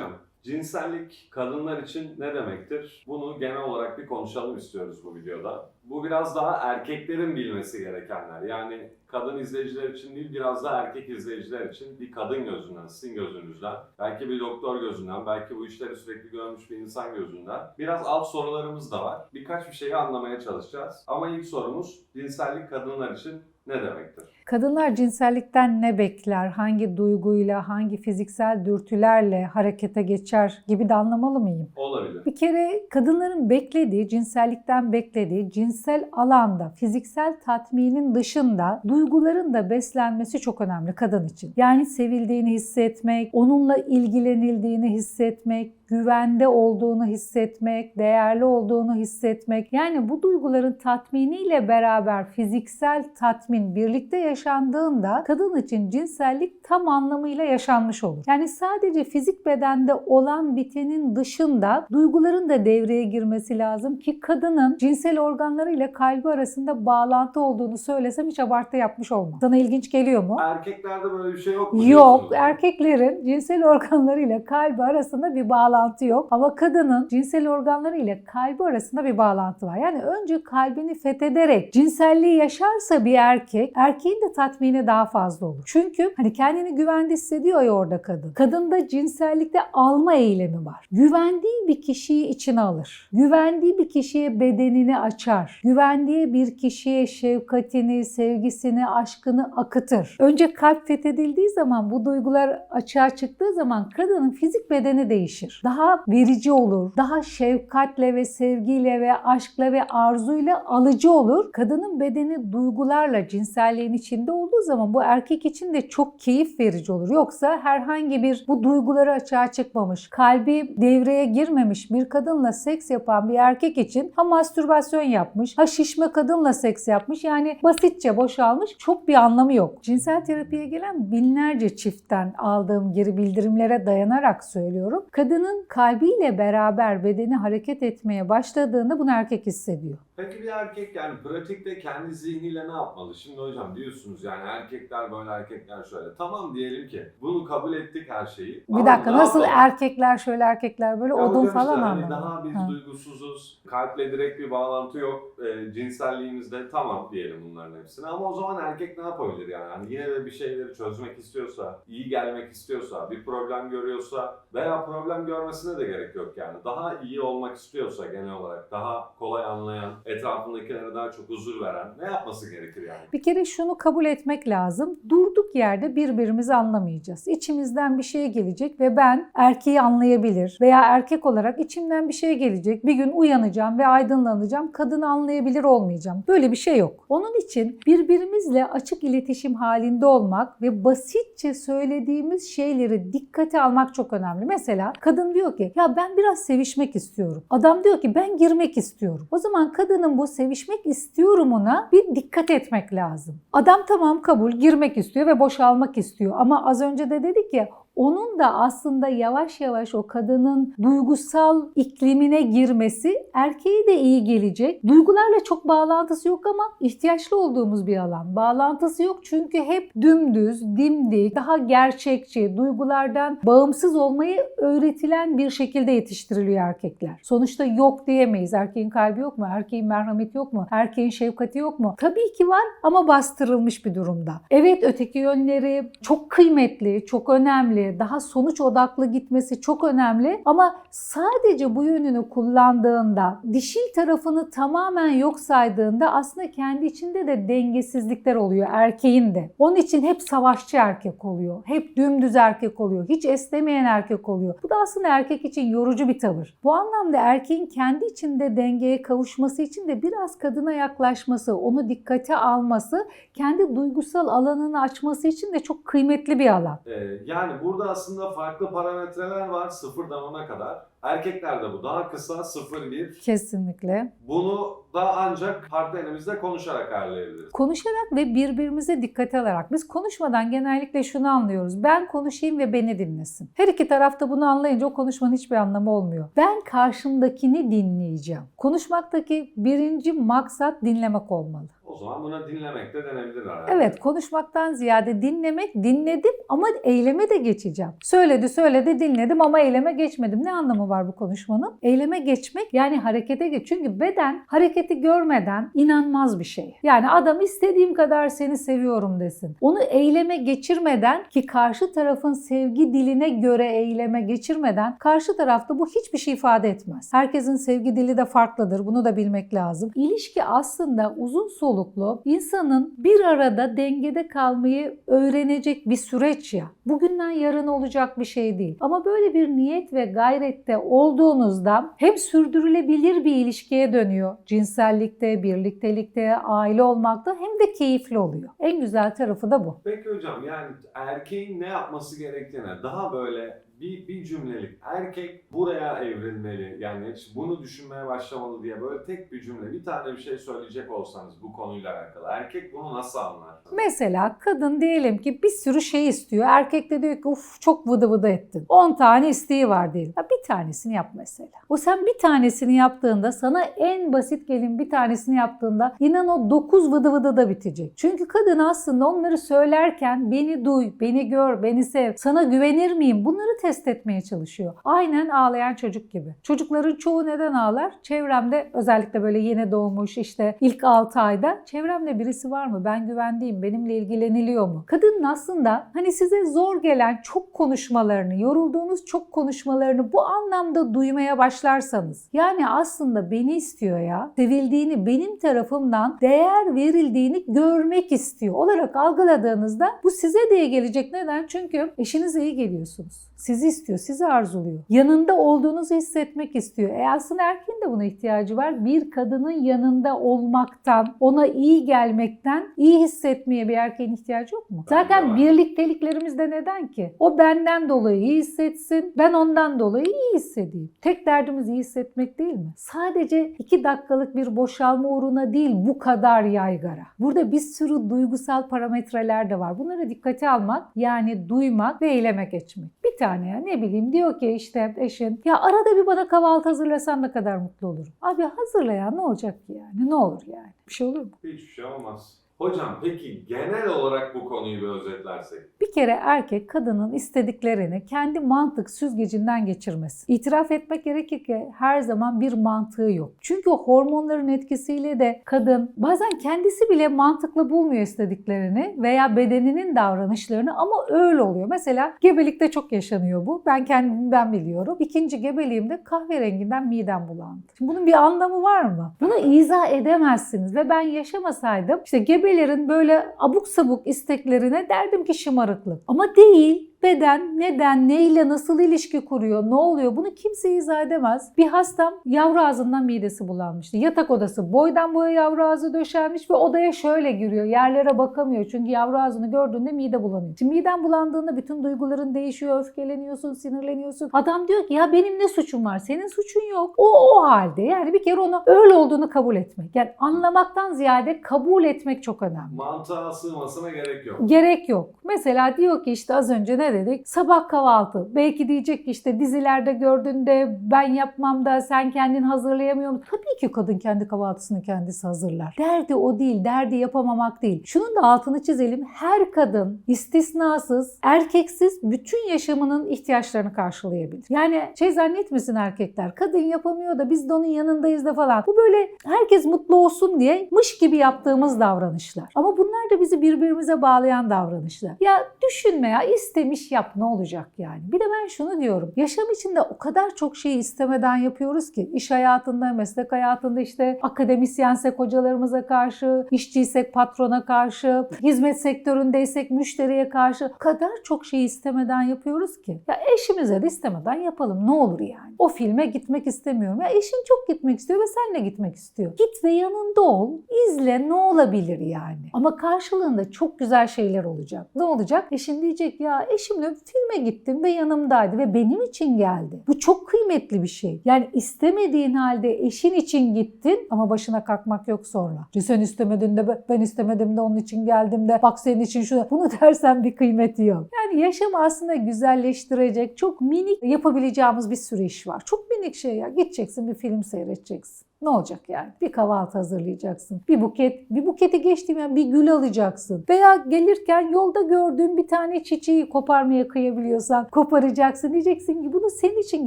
Hocam, cinsellik kadınlar için ne demektir? Bunu genel olarak bir konuşalım istiyoruz bu videoda. Bu biraz daha erkeklerin bilmesi gerekenler. Yani kadın izleyiciler için değil, biraz da erkek izleyiciler için bir kadın gözünden, sizin gözünüzden, belki bir doktor gözünden, belki bu işleri sürekli görmüş bir insan gözünden. Biraz alt sorularımız da var. Birkaç bir şeyi anlamaya çalışacağız. Ama ilk sorumuz cinsellik kadınlar için ne demektir? Kadınlar cinsellikten ne bekler, hangi duyguyla, hangi fiziksel dürtülerle harekete geçer gibi de anlamalı mıyım? Olabilir. Bir kere kadınların beklediği, cinsellikten beklediği cinsel alanda fiziksel tatminin dışında duyguların da beslenmesi çok önemli kadın için. Yani sevildiğini hissetmek, onunla ilgilenildiğini hissetmek, güvende olduğunu hissetmek, değerli olduğunu hissetmek. Yani bu duyguların tatminiyle beraber fiziksel tatmin birlikte yaşandığında kadın için cinsellik tam anlamıyla yaşanmış olur. Yani sadece fizik bedende olan bitenin dışında duyguların da devreye girmesi lazım ki kadının cinsel organlarıyla kalbi arasında bağlantı olduğunu söylesem hiç abartı yapmış olmam. Sana ilginç geliyor mu? Erkeklerde böyle bir şey yok mu? Yok. Erkeklerin cinsel organlarıyla kalbi arasında bir bağlantı yok. Ama kadının cinsel organlarıyla kalbi arasında bir bağlantı var. Yani önce kalbini fethederek cinselliği yaşarsa bir erkek, erkeğin de tatmini daha fazla olur. Çünkü hani kendini güvende hissediyor ya orada kadın. Kadında cinsellikte alma eylemi var. Güvendiği bir kişiyi içine alır. Güvendiği bir kişiye bedenini açar. Güvendiği bir kişiye şefkatini, sevgisini, aşkını akıtır. Önce kalp fethedildiği zaman bu duygular açığa çıktığı zaman kadının fizik bedeni değişir. Daha verici olur. Daha şefkatle ve sevgiyle ve aşkla ve arzuyla alıcı olur. Kadının bedeni duygularla cinselliğin içinde olduğu zaman bu erkek için de çok keyif verici olur. Yoksa herhangi bir bu duyguları açığa çıkmamış, kalbi devreye girmemiş bir kadınla seks yapan bir erkek için ha mastürbasyon yapmış, ha şişme kadınla seks yapmış. Yani basitçe boşalmış. Çok bir anlamı yok. Cinsel terapiye gelen binlerce çiftten aldığım geri bildirimlere dayanarak söylüyorum. Kadının kalbiyle beraber bedeni hareket etmeye başladığında bunu erkek hissediyor. Peki bir erkek yani pratikte kendi zihniyle ne yapmalı? Şimdi hocam diyorsunuz yani erkekler böyle erkekler şöyle. Tamam diyelim ki bunu kabul ettik her şeyi. Bir Ama dakika nasıl yapalım? erkekler şöyle erkekler böyle Ya odun falan işte hani. Daha biz Ha. duygusuzuz. Kalple direkt bir bağlantı yok. E, cinselliğimizde tamam diyelim bunların hepsini. Ama o zaman erkek ne yapabilir yani? Hani yine de bir şeyleri çözmek istiyorsa, iyi gelmek istiyorsa, bir problem görüyorsa veya problem görmesine de gerek yok yani. Daha iyi olmak istiyorsa genel olarak, daha kolay anlayan, etrafındakilere daha çok huzur veren ne yapması gerekir yani? Bir kere şunu kabul etmek lazım. Durduk yerde birbirimizi anlamayacağız. İçimizden bir şey gelecek ve ben erkeği anlayabilir veya erkek olarak içimden bir şey gelecek. Bir gün uyanacağım ve aydınlanacağım. Kadını anlayabilir olmayacağım. Böyle bir şey yok. Onun için birbirimizle açık iletişim halinde olmak ve basitçe söylediğimiz şeyleri dikkate almak çok önemli. Mesela kadın diyor ki ya ben biraz sevişmek istiyorum. Adam diyor ki ben girmek istiyorum. O zaman kadının bu sevişmek istiyorumuna bir dikkat etmek lazım. Adam tamam kabul girmek istiyor ve boşalmak istiyor. Ama az önce de dedik ya onun da aslında yavaş yavaş o kadının duygusal iklimine girmesi erkeğe de iyi gelecek. Duygularla çok bağlantısı yok ama ihtiyaçlı olduğumuz bir alan. Bağlantısı yok çünkü hep dümdüz, dimdik, daha gerçekçi, duygulardan bağımsız olmayı öğretilen bir şekilde yetiştiriliyor erkekler. Sonuçta yok diyemeyiz. Erkeğin kalbi yok mu? Erkeğin merhameti yok mu? Erkeğin şefkati yok mu? Tabii ki var ama bastırılmış bir durumda. Evet öteki yönleri çok kıymetli, çok önemli, daha sonuç odaklı gitmesi çok önemli ama sadece bu yönünü kullandığında, dişil tarafını tamamen yok saydığında aslında kendi içinde de dengesizlikler oluyor erkeğin de. Onun için hep savaşçı erkek oluyor. Hep dümdüz erkek oluyor. Hiç esnemeyen erkek oluyor. Bu da aslında erkek için yorucu bir tavır. Bu anlamda erkeğin kendi içinde dengeye kavuşması için de biraz kadına yaklaşması, onu dikkate alması, kendi duygusal alanını açması için de çok kıymetli bir alan. E, yani burada aslında farklı parametreler var sıfırdan ona kadar. Erkeklerde bu daha kısa 0-1. Kesinlikle. Bunu da ancak partnerimizle konuşarak ayarlayabiliriz. Konuşarak ve birbirimize dikkat alarak. Biz konuşmadan genellikle şunu anlıyoruz. Ben konuşayım ve beni dinlesin. Her iki tarafta bunu anlayınca o konuşmanın hiçbir anlamı olmuyor. Ben karşımdakini dinleyeceğim. Konuşmaktaki birinci maksat dinlemek olmalı. O zaman buna dinlemek de denebilir herhalde. Evet konuşmaktan ziyade dinlemek dinledim ama eyleme de geçeceğim. Söyledi söyledi dinledim ama eyleme geçmedim. Ne anlamı var bu konuşmanın? Eyleme geçmek yani harekete geç. Çünkü beden hareketi görmeden inanmaz bir şey. Yani adam istediğim kadar seni seviyorum desin. Onu eyleme geçirmeden ki karşı tarafın sevgi diline göre eyleme geçirmeden karşı tarafta bu hiçbir şey ifade etmez. Herkesin sevgi dili de farklıdır. Bunu da bilmek lazım. İlişki aslında uzun soluklu insanın bir arada dengede kalmayı öğrenecek bir süreç ya. Bugünden yarın olacak bir şey değil. Ama böyle bir niyet ve gayrette olduğunuzda hem sürdürülebilir bir ilişkiye dönüyor. Cinsellikte, birliktelikte, aile olmakta hem de keyifli oluyor. En güzel tarafı da bu. Peki hocam yani erkeğin ne yapması gerektiğine daha böyle bir, bir cümlelik erkek buraya evrilmeli yani bunu düşünmeye başlamalı diye böyle tek bir cümle bir tane bir şey söyleyecek olsanız bu konuyla alakalı erkek bunu nasıl anlar? Mesela kadın diyelim ki bir sürü şey istiyor. Erkek de diyor ki uf çok vıdı vıdı ettin. 10 tane isteği var diyelim. Ya bir tanesini yap mesela. O sen bir tanesini yaptığında sana en basit gelin bir tanesini yaptığında inan o 9 vıdı vıdı da bitecek. Çünkü kadın aslında onları söylerken beni duy, beni gör, beni sev, sana güvenir miyim? Bunları test etmeye çalışıyor. Aynen ağlayan çocuk gibi. Çocukların çoğu neden ağlar? Çevremde özellikle böyle yeni doğmuş işte ilk 6 ayda çevremde birisi var mı? Ben güvendiğim, benimle ilgileniliyor mu? Kadının aslında hani size zor gelen çok konuşmalarını, yorulduğunuz çok konuşmalarını bu anlamda duymaya başlarsanız yani aslında beni istiyor ya, sevildiğini, benim tarafımdan değer verildiğini görmek istiyor olarak algıladığınızda bu size de iyi gelecek. Neden? Çünkü eşinize iyi geliyorsunuz. Sizi istiyor, sizi arzuluyor. Yanında olduğunuzu hissetmek istiyor. E aslında erkeğin de buna ihtiyacı var. Bir kadının yanında olmaktan, ona iyi gelmekten, iyi hissetmeye bir erkeğin ihtiyacı yok mu? Zaten var. birlikteliklerimizde neden ki? O benden dolayı iyi hissetsin, ben ondan dolayı iyi hissedeyim. Tek derdimiz iyi hissetmek değil mi? Sadece iki dakikalık bir boşalma uğruna değil bu kadar yaygara. Burada bir sürü duygusal parametreler de var. Bunları dikkate almak yani duymak ve eyleme geçmek. Bir tane ya ne bileyim diyor ki işte eşin ya arada bir bana kahvaltı hazırlasan ne kadar mutlu olurum. Abi hazırla ya ne olacak ki yani ne olur yani bir şey olur mu? Hiçbir şey olmaz. Hocam peki genel olarak bu konuyu bir özetlersek. Bir kere erkek kadının istediklerini kendi mantık süzgecinden geçirmesi. İtiraf etmek gerekir ki her zaman bir mantığı yok. Çünkü hormonların etkisiyle de kadın bazen kendisi bile mantıklı bulmuyor istediklerini veya bedeninin davranışlarını ama öyle oluyor. Mesela gebelikte çok yaşanıyor bu. Ben kendimden biliyorum. İkinci gebeliğimde kahverenginden midem bulandı. Şimdi bunun bir anlamı var mı? Bunu izah edemezsiniz ve ben yaşamasaydım işte gebelerin böyle abuk sabuk isteklerine derdim ki şımarıklık. Ama değil. Beden neden, neyle, nasıl ilişki kuruyor, ne oluyor bunu kimse izah edemez. Bir hastam yavru ağzından midesi bulanmıştı. Yatak odası boydan boya yavru ağzı döşenmiş ve odaya şöyle giriyor. Yerlere bakamıyor çünkü yavru ağzını gördüğünde mide bulanıyor. Şimdi miden bulandığında bütün duyguların değişiyor, öfkeleniyorsun, sinirleniyorsun. Adam diyor ki ya benim ne suçum var? Senin suçun yok. O o halde yani bir kere onu öyle olduğunu kabul etmek. Yani anlamaktan ziyade kabul etmek çok önemli. Mantığa sığmasına gerek yok. Gerek yok. Mesela diyor ki işte az önce ne dedik? Sabah kahvaltı. Belki diyecek ki işte dizilerde gördüğünde ben yapmam da sen kendin hayırlayamıyor musun? Tabii ki kadın kendi kahvaltısını kendisi hazırlar. Derdi o değil. Derdi yapamamak değil. Şunun da altını çizelim. Her kadın istisnasız, erkeksiz bütün yaşamının ihtiyaçlarını karşılayabilir. Yani şey zannetmesin erkekler. Kadın yapamıyor da biz de onun yanındayız da falan. Bu böyle herkes mutlu olsun diye mış gibi yaptığımız davranışlar. Ama bunlar da bizi birbirimize bağlayan davranışlar. Ya düşünme ya istemiş yap ne olacak yani. Bir de ben şunu diyorum. Yaşam içinde o kadar çok şeyi istemeden yapıyoruz ki. iş hayatında, meslek hayatında işte akademisyensek hocalarımıza karşı, işçiysek patrona karşı, hizmet sektöründeysek müşteriye karşı o kadar çok şeyi istemeden yapıyoruz ki. Ya eşimize de istemeden yapalım ne olur yani. O filme gitmek istemiyorum. Ya eşin çok gitmek istiyor ve sen de gitmek istiyor. Git ve yanında ol. izle ne olabilir yani. Ama karşılığında çok güzel şeyler olacak. Ne olacak? Eşin diyecek ya eşimle filme gittim ve yanımdaydı ve benim için geldi. Bu çok kıymetli bir şey. Yani istemediğin halde eşin için gittin ama başına kalkmak yok sonra. "İşte Sen istemedin de ben istemedim de onun için geldim de bak senin için şu bunu dersen bir kıymeti yok. Yani yaşamı aslında güzelleştirecek çok minik yapabileceğimiz bir sürü iş var. Çok minik şey ya. Gideceksin bir film seyredeceksin. Ne olacak yani? Bir kahvaltı hazırlayacaksın. Bir buket, bir buketi geçtiğim yani bir gül alacaksın. Veya gelirken yolda gördüğün bir tane çiçeği koparmaya kıyabiliyorsan koparacaksın. Diyeceksin ki bunu senin için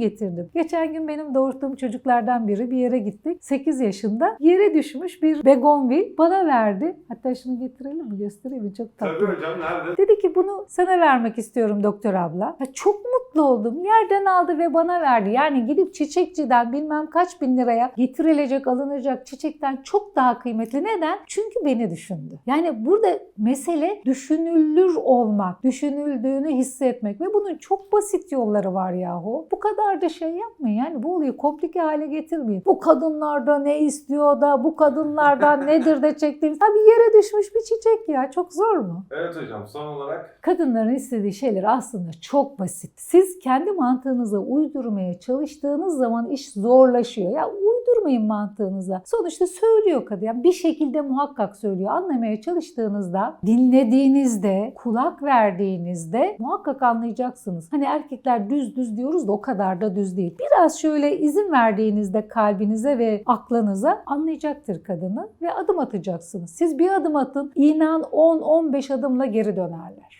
getirdim. Geçen gün benim doğurttuğum çocuklardan biri bir yere gittik. 8 yaşında yere düşmüş bir begonvil bana verdi. Hatta şunu getirelim mi? Göstereyim mi? Çok tatlı. Tabii hocam nerede? Dedi ki bunu sana vermek istiyorum doktor abla. Ya çok mutlu oldum. Yerden aldı ve bana verdi. Yani gidip çiçekçiden bilmem kaç bin liraya getirilecek, alınacak çiçekten çok daha kıymetli. Neden? Çünkü beni düşündü. Yani burada mesele düşünülür olmak, düşünüldüğünü hissetmek ve bunun çok basit yolları var yahu. Bu kadar da şey yapmayın. Yani bu olayı komplike hale getirmeyin. Bu kadınlarda ne istiyor da bu kadınlardan nedir de çektiğimiz. Tabii yere düşmüş bir çiçek ya. Çok zor mu? Evet hocam son olarak Kadınların istediği şeyler aslında çok basit. Siz kendi mantığınıza uydurmaya çalıştığınız zaman iş zorlaşıyor. Ya uydurmayın mantığınıza. Sonuçta söylüyor kadın. Yani bir şekilde muhakkak söylüyor. Anlamaya çalıştığınızda, dinlediğinizde, kulak verdiğinizde muhakkak anlayacaksınız. Hani erkekler düz düz diyoruz da o kadar da düz değil. Biraz şöyle izin verdiğinizde kalbinize ve aklınıza anlayacaktır kadını ve adım atacaksınız. Siz bir adım atın, inan 10-15 adımla geri dönerler.